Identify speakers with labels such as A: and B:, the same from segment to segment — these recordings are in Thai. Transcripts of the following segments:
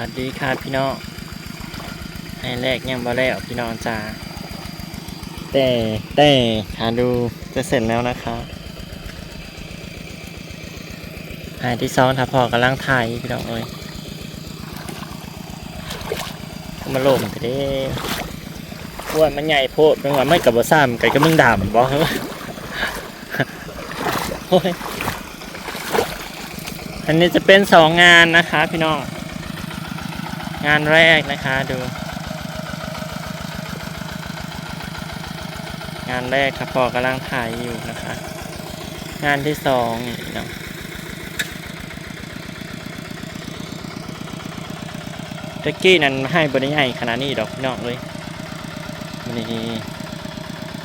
A: วัสดีค่ะพี่น้องให้แรกยังบ่แล้วพี่น้องจ้าแต่แต่หาดูจะเสร็จแล้วนะคะหายที่สองถ้าพอกำลังถ่ายพี่น้องเอ้ยมาลมกันเด้อ้วนมันใหญ่โพดเป็นว่าไม่กับบ่ซ้ำไก่ก็มึงดำบ่โอ้ยอันนี้จะเป็นสองงานนะคะพี่น้อง งานแรกนะคะดู งานแรกครับพอกำลังถ่ายอยู่นะคะ งานที่สองนี่เนาะตะกี้นั้นให้บริใหญ่ขนาดนี้ดอกพี่น้องเลยมันนี่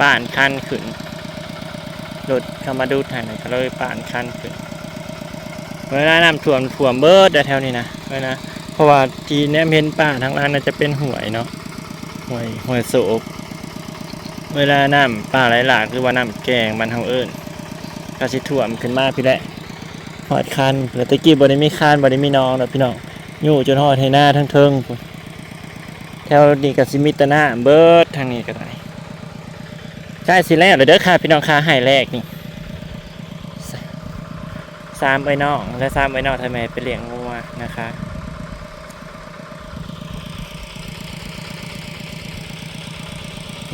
A: ป่านคันขึ้นรถเข้ามาดูถ่ายหน่อยก็เลยป่านคันขึ้นเวลาน้ำท่วมท่วมเบิดแต่แถวนี้นะเวลา ราะว่าทีเนี้ยเห็นป่าทั้งร้านน่าจะเป็นหวยเนาะหวยหวยโศกเวลาน้ำป่าไหลหลากหรือว่าน้ำแกงมันเฮาเอิ้นก็สิท่วมขึ้นมาพี่แหละหอดคันเผื่อตะกี้บ่ได้มีคานบ่ได้มีน้องเนาะพี่น้องอยู่จนหอดให้หน้าทั้งเทิงแถวนี้ก็สิมีแตนาเบิร์ดทางนี้ก็ได้ใกล้สิแล้วเด้อค่ะพี่น้องค่ะให้แรกนี่สสามไอ้น้องและสามไอ้น้องทำไมไปเลี้ยงงัวนะคะ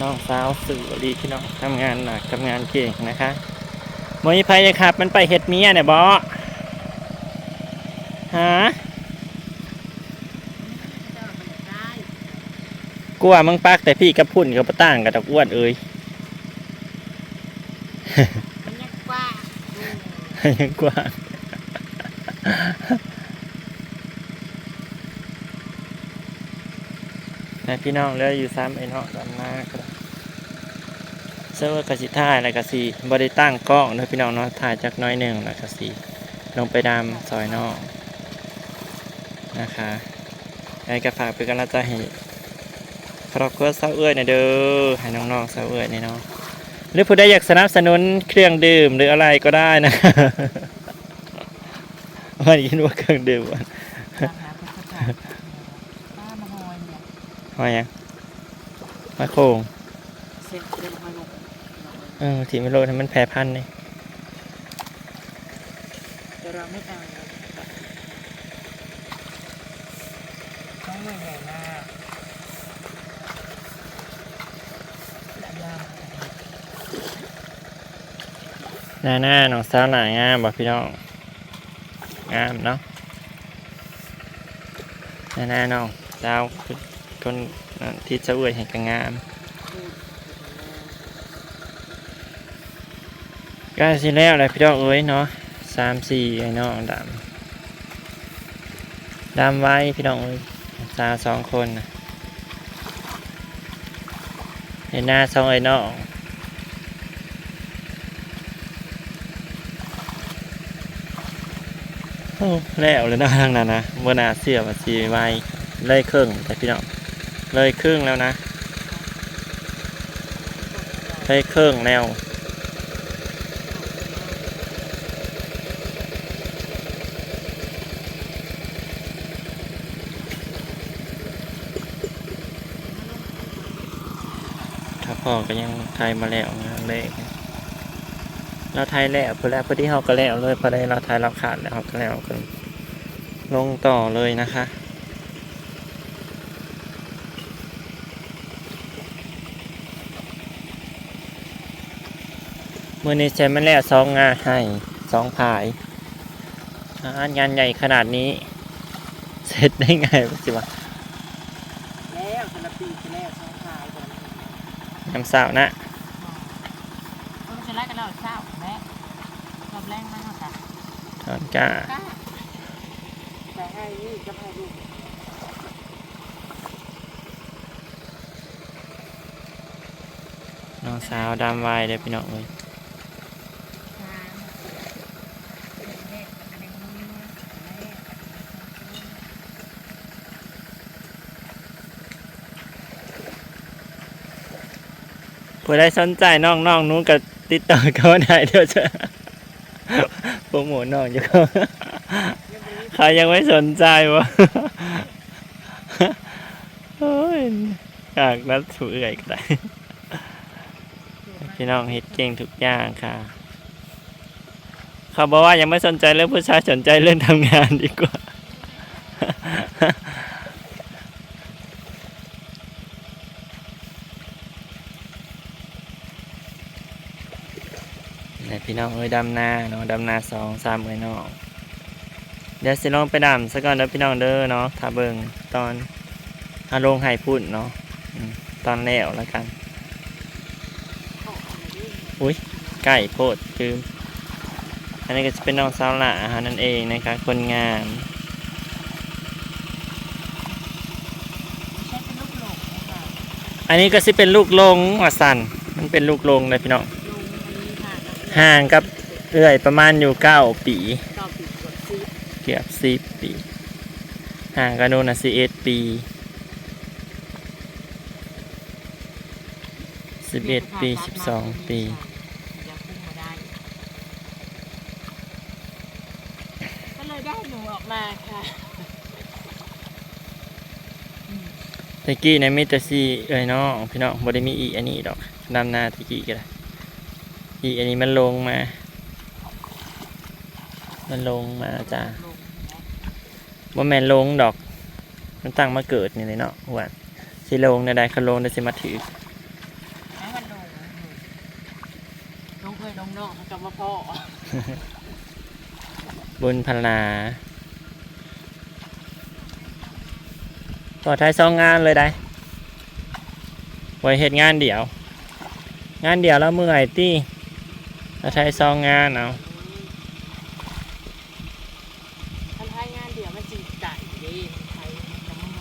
A: น้องสาวสื่อดีพี่น้องทำงานหนักทำงานเก่งนะคะมวยไพยครับ มันไปเห็ดเมียเนี่ยบอฮะกลัวมึงปักแต่พี่กับพุ่นกับปะต่างกับตะอ้วนเอ้ย
B: ยังกว่า
A: ยังกว่านะพี่น้องแล้วอยู่ซ้ำไอ้เนาะด้านหน้าก็ได้ ซิร์ฟเวอร์กสิถ่ายแล้วก็สีบริตั้งกล้องเนาะพี่น้องเนาะถ่ายจากหน้อยหนึ่งแล้วก็สีลงไปดำซอยนอกนะคะไอ้กระฝากเป็นกำลังใจให้ครอบครัวสาวเอื้อยหนะเด้อให้น้องๆสาวเอื้อยนี่เนาะหรือผู้ใดอยากสนับสนุนเครื่องดื่มหรืออะไรก็ได้นะว่ายินว่าเครื่องดื่มวะ
B: ตามหาคนเข้าใจป้ามาหอยเนี่ย
A: ว่าหยังมาโคง
B: เอ
A: ออทีไม่โลดให้มันแพร่พันธุ์นี่
B: แต่เราไม่เอาต้องใหญ่ๆมากดำย
A: หน้าหน้าน้องสาวหน้างามบ่พี่น้องงามเนาะหน้าหน้าน้องสาวคนที่จะอวยให้ก็งาม ใกล้สิแล้วเลยพี่น้องเอ้ยเนาะสามสี่ไอ้น้องดำดำไว้พี่น้องเอ้ยสาวสองคนเห็นหน้าสองไอ้น้องแล้วเลยนะทางนั้นนะเมื่อนาเสียมาสีไว้เลยครึ่งแต่พี่น้องเลยครึ่งแล้วนะเลยครึ่งแล้ว พ่อก็ยังไทยมาแล้วนะเลขเราไทยแล้วพอแล้วพอที่เขาก็แล้วเลยพอได้เราไทยเราขาดแล้วเขาก็แล้วกันลงต่อเลยนะคะมือนี้ใช้มันแล้วสองงานให้สองผายงานใหญ่ขนาดนี้ เสร็จได้ไงวะจิวะ
B: แล้วคนละปีที่แล้วสองพายก่อน
A: น้ำสาวนะ
B: ก็จะไล่กันแล้วเศร้าแม่รอบแรกมากค่ะ
A: ถอนก้า
B: ก้าแต่ให้นี่จะให้ลูก
A: น้องสาวดำไวายเลยพี่น้องเลย ผู้ใดสนใจน้องน้องนู้นกับติดต่อเขาได้เดี๋ยวจะโปรโมทน้องอยู่เขาเขายังไม่สนใจวะโอ้ยอยากนัดผู้ใหญ่ก็ได้พี่น้องเฮ็ดเก่งทุกอย่างค่ะเขาบอกว่ายังไม่สนใจเรื่องผู้ชายสนใจเรื่องทำงานดีกว่า นี่พี่น้องเอ้ยดำนาเนาะดำนาสองสามเอ้ยน้องเดี๋ยวสิลองไปดำซะก่อนเด้อพี่น้องเด้อเนาะถ้าเบิ่งตอนอาลงไห้พุ่นเนาะตอนแล้วแล้วกัน อุ้ยไก่โพดคืออันนี้ก็จะเป็นน้องสาวหละอาหารนั่นเองนะคะ คนงานอันนี้ก็จะเป็นลูกลงอะสันมันเป็นลูกลงเลยพี่น้อง ห่างกับเอื้อยประมาณอยู่เก้าปี
B: เก้าปีกว่าสิบ
A: เกือบสิบปี ห่างกันนู่นนะสิเอ็ดปีสิบเอ็ดปีสิบสองปี
B: อย่าพุ่งมาได้ ก็เลยได้หนูออกมาค่ะ
A: ตะกี้ในมิตรซีเอ้ยน้องพี่น้องบ่ได้มีอีอันนี้ดอกดำนาตะกี้ก็ได้ อีอันนี้มันลงมา มันลงมาจ้า
B: ลงนะ
A: ว่าแม่นลงดอก มันตั้งมาเกิดนี่เลยเนาะหวานสิลงในใดคันลงได้สิมาถือ
B: ให้มันลงลงเคยลงนอกเท่ากับว่าพ่อ
A: บุญพลาต่อท้ายสองงานเลยได้ไว้เหตุงานเดียว งานเดียวแล้วเมื่อยตี้ ต่อท้ายสองงานเอา
B: ท่านทายงานเดี๋ยวมันจีไก่ดีมันไทยจะมั่งไง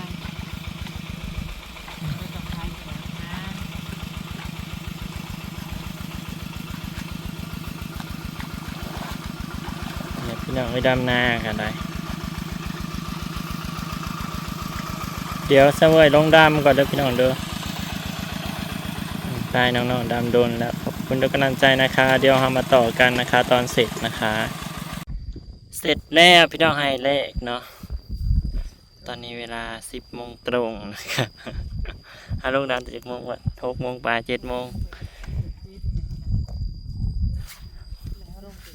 B: ไม่ต้องไทยเหมือนงาน
A: เนี่ยพี่น้องไปดำนากันได้เดี๋ยวเสวยลงดำก่อนเด้อพี่น้องเด้อได้น้องๆดำโดนแล้ว คุณทุกกำลังใจนะคะ เดี๋ยวเรามาต่อกันนะคะ ตอนเสร็จนะคะ เสร็จแล้วพี่น้องให้เลขเนาะตอนนี้เวลาสิบโมงตรงนะคะถ้าลงดำเจ็ดโมงวันหกโมงปลายเจ็ดโมง
B: แล้วลงไป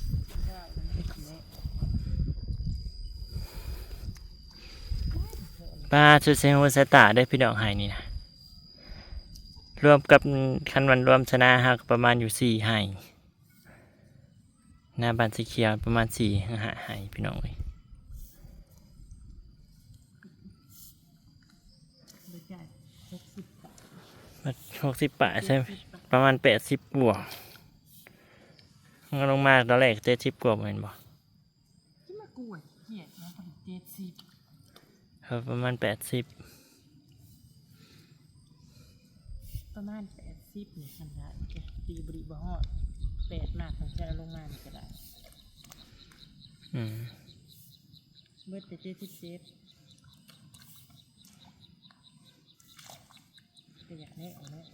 B: ว่ามันไม่กินแน่
A: ป้าชุดเซนโฮสตาได้พี่น้องให้นี่นะ รวมกับคันวันรวมชนะหักประมาณอยู่สี่ให้หน้าบ้านสีเขียวประมาณสี่หาให้พี่น้องเลย
B: ไม่ใช่หกสิบบาท
A: หกสิบแปดใช่ไหมประมาณแปดสิบบวกมันลงมาตอนแรกเจ็ดสิบกว่าเหมือนบ่
B: ที่มากล้วยเหี้ยนะผลิตเจ็ดสิบ
A: เออประมาณแปดสิบ
B: ประมาณแปดสิบนี่คันละจะตีบริบฮอดแปดมากของจะลงมานี่ก็ได้
A: อืม
B: เบิดแต่เจ็ดสิบเจ็ดก็อยากให้เอาแล้ว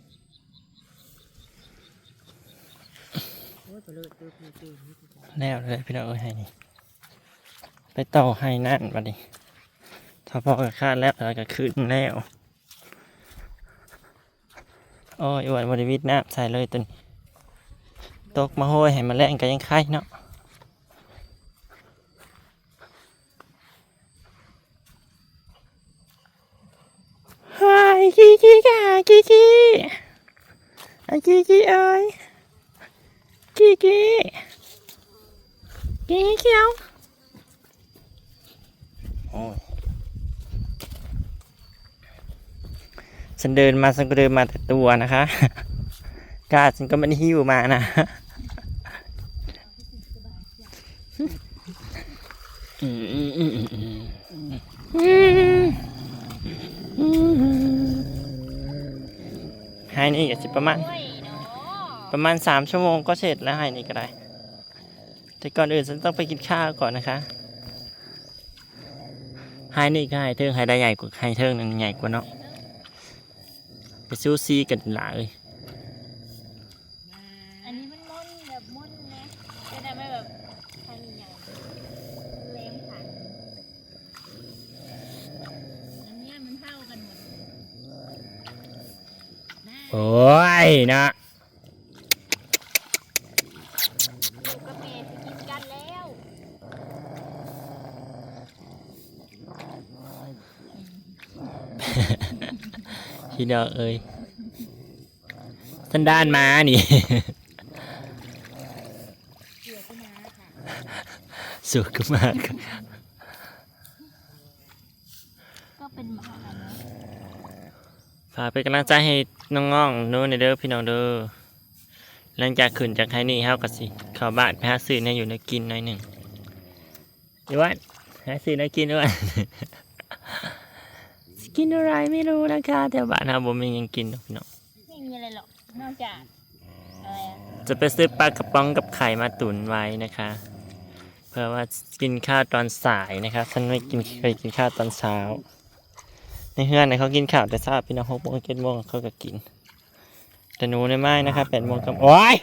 B: โอ้ยไปเลยเจอเจอเจอนี่ก็ได้
A: แล้วเลยพี่น้องเอ้ยให้นี่ ไปต่อให้นั่นบัดนี้ถ้าพอกับคาดแล้วแล้วก็ขึ้นแล้ว โอ้ยอวนบริวิตน้ำใส่เลยตัวนี้ตกมาโห้ยให้มาแรงก็ยังไข่เนาะฮายกี้กี้ค่ะกี้กี้ไอ้กี้กี้เอ้ยกี้กี้กี้เขียวโอ้ย ฉันเดินมาฉันก็เดินมาแต่ตัวนะคะ กาฉันก็ไม่ได้หิ้วมานะ ให้นี่ก็สิประมาณ ประมาณสามชั่วโมงก็เสร็จแล้วให้นี่ก็ได้ แต่ก่อนอื่นฉันต้องไปกินข้าวก่อนนะคะให้นี่ก็ให้เทิงให้ได้ใหญ่กว่าให้เทิงนั้นใหญ่กว่าเนาะ ไปซูซีกันหลาย
C: อันนี้มันม่อนแบบม่อนนะจะได้ไม่แบบพันใหญ่แรงขันอันเนี้ยมันเท่ากันหมด
A: โอ้ยนะ
C: ลูกกับแม่สิกินกันแล้ว
A: พี่น้องเอ้ยสันดานมานี่
C: เสือขึ้นมาค่ะ
A: สุขมากครับ
C: ก็เป็นมาเนาะ
A: ฝากเป็นกำลังใจให้น้องๆโน้นเด้อพี่น้องเด้อหลังจากขึ้นจากไทนี่เฮาก็สิข้าบานไปหาซื้อในอยู่ในกินหน่อยหนึ่งอีวันหาซื้อในกินด้วย กินอะไรไม่รู้นะคะแต่บ้านเฮาบ่มีหยังกินดอกพี่น้อง
C: ไม่มีอะไรหรอก นอกจากอะไรอะ
A: จะไปซื้อปลากระป๋องกับไข่มาตุ๋นไว้นะคะ เพื่อว่ากินข้าวตอนสายนะคะฉันไม่กินเคยกินข้าวตอนเช้า ในเฮือนเนี่ยเขากินข้าวแต่เช้าพี่น้องหกโมงเจ็ดโมงเขาก็กิน แต่หนูในไม้นะคะแปดโมงกับโอ้ย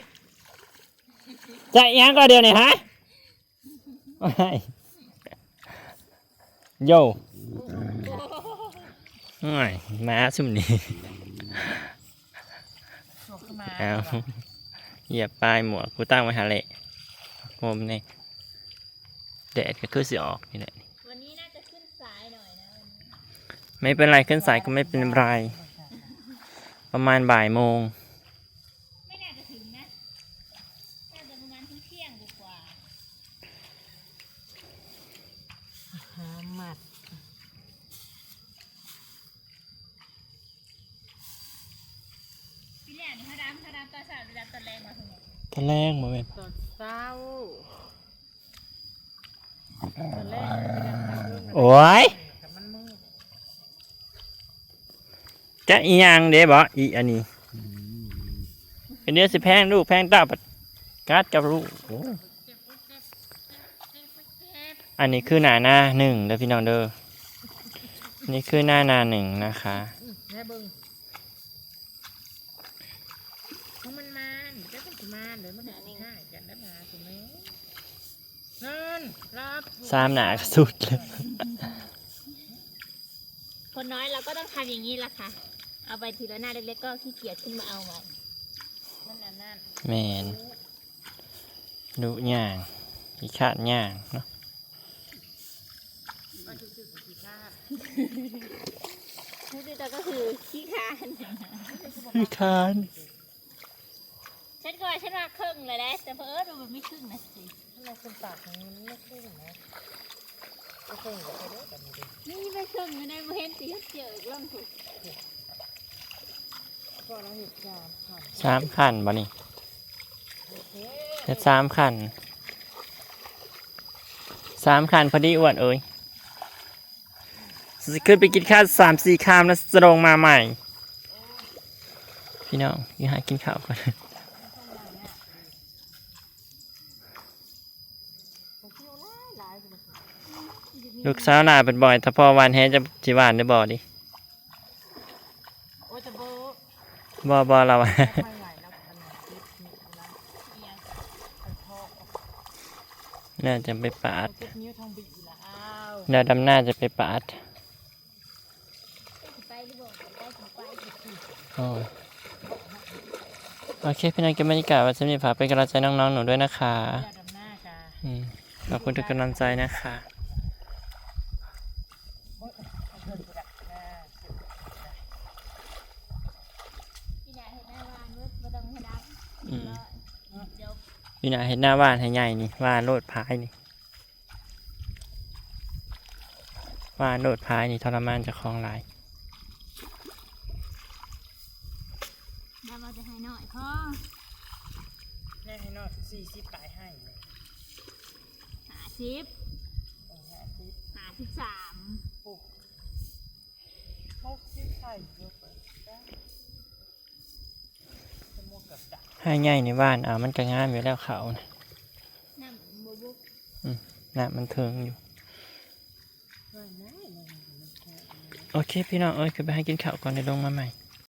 A: จะอีหยังก็เดียวนี่ฮะโอ้ยโย่โอ้ยมาสุ่มนี่
B: โชว์ขึ้นมา
A: เอาเหยียบปลายหมวกกูตั้งไว้หาเละผมนี่แดดก็คือสิออกนี่แหละ
C: วันนี้น่าจะขึ้นสายหน่อยนะวันนี้
A: ไม่เป็นไรขึ้นสายก็ไม่เป็นไร ประมาณบ่ายโมง
C: ไม่น่าจะถึงนะ น่าจะประมาณเที่ยงๆกว่า
B: หาหมัด
C: ๆพี่แรกนี่เขาดำเขาดำตอนเช้าหรือดำตอนแรงมาถึงเนี่ย
A: ตอนแรกโมเมน
B: ตอนเช้าตอนแรกที่ดังทางเรื่อง
A: โอ้ย
B: แต่มันมืด
A: จะอีหยังเด้บออีอันนี้เป็นเดือนสิแพงลูกแพงตาปัดกัดกับลูกโอ้อันนี้คือหน้าหน้าหนึ่งเด้อพี่น้องเด้ออันนี่คือหน้าหน้าหนึ่งนะคะ
B: อืมแม่เบิ้งเพราะมันมานี่เจ้าเป็นสิมาเดี๋ยวมันจะง่ายกันแล้วมาถูกไหมนั่นรับ
A: สามหนาก็สุดเลย
C: คนน้อยเราก็ต้องทำอย่างนี้ละค่ะ เอาไปทีละหน้าเล็กๆก็ขี้เกียจขึ้นมาเอาใหม่
B: นั่นน่ะนั่น
A: แมนดูย่างอีขาดย่างเนาะ
B: ก็คือคือสีข้าด
C: นี่แต่ก็คือขี้คร้าน
A: อีขาน
C: ฉันก็ว่าฉันว่าครึ่งเลยนะแต่เพอเออดูมันไม่ครึ่งนะสิ
B: ถ้าเราคนปากของมันไม่ขึ้นนะไม่ขึ้นก็ไปเด้อแบบนี้ดิ
C: นี่ไม่ครึ่งไม่ได้มาเห็นสีเจียวอีกเรื่องถูก
B: ก็เราเห็นจามผ่าน
A: สามขันบ่นี่
B: โอเค
A: เฮ็ดสามขันสามขันพอดีอ้วนเอ้ยจะขึ้นไปกินข้าวสามสี่คามแล้วจะลงมาใหม่ พี่น้องอย่าหากินข้าวก่อน
B: ผมเที่ยวหลายหลายเลย
A: ลูกสาวหลาเป็นบ่อยถ้าพอวันแฮจะจิหวานได้บ่ดิ
B: โอ้ยจะเบอร์
A: บ่บ่เราอะ
B: ไม่ไหวแล้วขนาดคิดนี่นะ
C: เอียง
B: ไอ้พ่อ
A: น่าจะไปปา
B: เอา
A: ด
B: เก็บนิ้วทองบีละอ้าว
A: น่าดำหน้าจะไปปาด
C: ไปหรือบอกไปถึงไป
A: โอ้ยโอเคพี่น้องเก็บบรรยากาศไวันนี้ฝากเป็นกำลังใจน้องๆหนูด้วยนะคะ
B: ยาดำหน้าจ้า
A: อืมขอบคุณทุกกำลังใจนะคะ
B: โอ้ยเอาเงินกูดักหน้าเก็บ
C: พี่นายเห็นหน้าวานมืดมาต้องให้ดับ
A: อืม
C: เดี๋ยว
A: พี่นเห็นหน้าว่านให้ใหญ่นี่ว่านโลดพายนี่ว่านโลดพายนี่ทรมานจะคลองลาย
C: เดี๋ยวเราจะให้หน่อยพ่อ
B: แน่ให้นอดสี่สิบปลายให้เลย
C: หาสิบ
B: เอาห้าสิบ
C: หาสิบสาม
B: ปุ๊บหกสิบไข่เยอะไป จ้าจะมวกกับดัก
A: ให้ใหญ่ในว่านอ่ามันก็งามอยู่แล้วเขานะ
C: น้ำบุบุก
A: น่ะมันเทิงอยู่
B: ว่านะมันมันแค่
A: โอเคพี่น้องเอ้ยคือไปให้กินข้าวก่อนเดี๋ยวลงมาใหม่